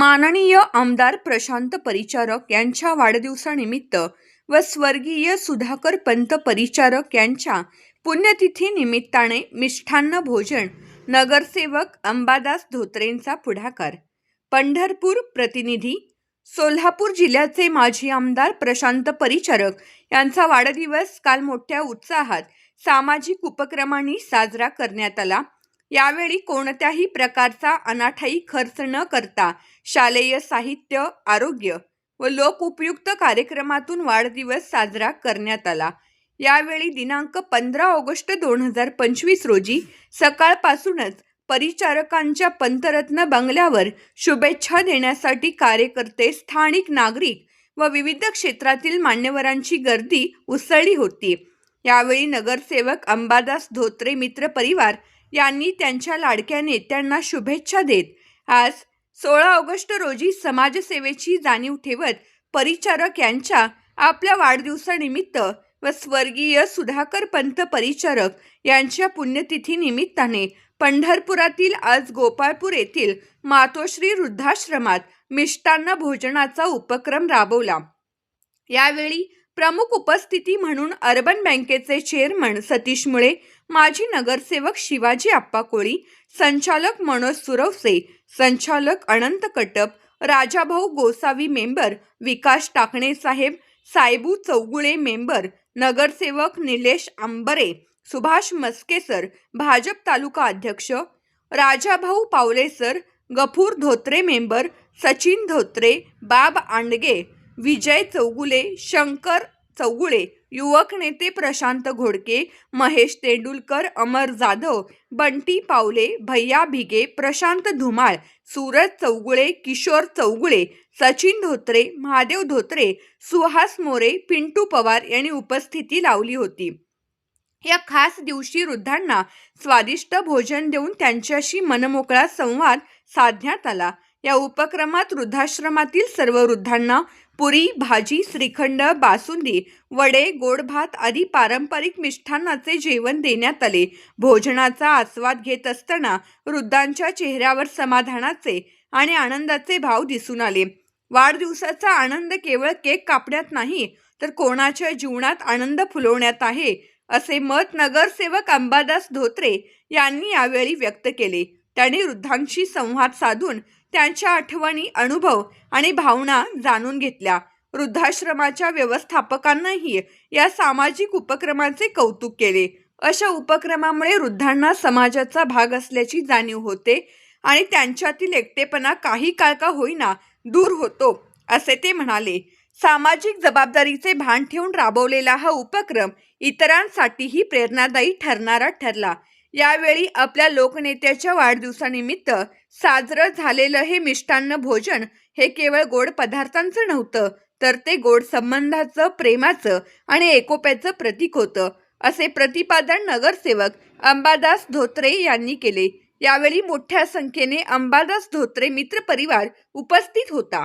माननीय आमदार प्रशांत परिचारक यांच्या वाढदिवसानिमित्त व स्वर्गीय सुधाकर पंत परिचारक यांच्या पुण्यतिथी निमित्ताने मिष्ठान्न भोजन नगरसेवक अंबादास धोत्रेंचा पुढाकार. पंढरपूर प्रतिनिधी सोलापूर जिल्ह्याचे माजी आमदार प्रशांत परिचारक यांचा वाढदिवस काल मोठ्या उत्साहात सामाजिक उपक्रमांनी साजरा करण्यात आला. यावेळी कोणत्याही प्रकारचा अनाठाई खर्च न करता शालेय साहित्य आरोग्य व लोकउपयुक्त कार्यक्रमातून वाढदिवस साजरा करण्यात आला. यावेळी दिनांक पंधरा ऑगस्ट दोन हजार पंचवीस रोजी सकाळपासूनच परिचारकांच्या पंतरत्न बंगल्यावर शुभेच्छा देण्यासाठी कार्यकर्ते स्थानिक नागरिक व विविध क्षेत्रातील मान्यवरांची गर्दी उसळली होती. यावेळी नगरसेवक अंबादास धोत्रे मित्र परिवार यांनी त्यांच्या लाडक्या नेत्यांना शुभेच्छा देत आज सोळा ऑगस्ट रोजी समाजसेवेची जाणीव ठेवत परिचारक यांच्या आपल्या वाढदिवसानिमित्त व स्वर्गीय सुधाकर पंत परिचारक यांच्या पुण्यतिथी निमित्ताने पंढरपुरातील आज गोपाळपूर येथील मातोश्री वृद्धाश्रमात मिष्टान्न भोजनाचा उपक्रम राबवला. यावेळी प्रमुख उपस्थिती म्हणून अर्बन बँकेचे चेअरमन सतीश मुळे माजी नगरसेवक शिवाजी आप्पा कोळी संचालक मनोज सुरवसे संचालक अनंत कटप राजाभाऊ गोसावी मेंबर विकास टाकणे साहेब सायबू चौगुळे मेंबर नगरसेवक निलेश आंबरे सुभाष मस्केसर भाजप तालुका अध्यक्ष राजाभाऊ पावलेसर गफूर धोत्रे मेंबर सचिन धोत्रे बाब आंडगे विजय चौगुले शंकर चौगुळे युवक नेते प्रशांत घोडके महेश तेंडुलकर अमर जाधव बंटी पावले भैया भिगे प्रशांत धुमाळ सूरज चौगुळे किशोर चौगुळे सचिन धोत्रे महादेव धोत्रे सुहास मोरे पिंटू पवार यांनी उपस्थिती लावली होती. या खास दिवशी वृद्धांना स्वादिष्ट भोजन देऊन त्यांच्याशी मनमोकळा संवाद साधण्यात आला. या उपक्रमात वृद्धाश्रमातील सर्व वृद्धांना पुरी भाजी श्रीखंड बासुंदी वडे गोड भात आदी पारंपरिक मिष्ठान्नाचे जेवण देण्यात आले. भोजनाचा आस्वाद घेत असताना वृद्धांच्या चेहऱ्यावर समाधानाचे आणि आनंदाचे भाव दिसून आले. वाढदिवसाचा आनंद केवळ केक कापण्यात नाही तर कोणाच्या जीवनात आनंद फुलवण्यात आहे असे मत नगरसेवक अंबादास धोत्रे यांनी यावेळी व्यक्त केले. त्यांनी वृद्धांशी संवाद साधून त्यांच्या आठवणी अनुभव आणि भावना जाणून घेतल्या. वृद्धाश्रमाच्या व्यवस्थापकांनाही या सामाजिक उपक्रमाचे कौतुक केले. अशा उपक्रमामुळे वृद्धांना समाजाचा भाग असल्याची जाणीव होते आणि त्यांच्यातील एकटेपणा काही काळ का होईना दूर होतो असे ते म्हणाले. सामाजिक जबाबदारीचे भान ठेवून राबवलेला हा उपक्रम इतरांसाठीही प्रेरणादायी ठरणारा ठरला. यावेळी आपल्या लोकनेत्याच्या वाढदिवसानिमित्त साजरं झालेलं हे मिष्टान्न भोजन हे केवळ गोड पदार्थांचं नव्हतं तर ते गोड संबंधाचं प्रेमाचं आणि एकोप्याचं प्रतीक होतं असे प्रतिपादन नगरसेवक अंबादास धोत्रे यांनी केले. यावेळी मोठ्या संख्येने अंबादास धोत्रे मित्र परिवार उपस्थित होता.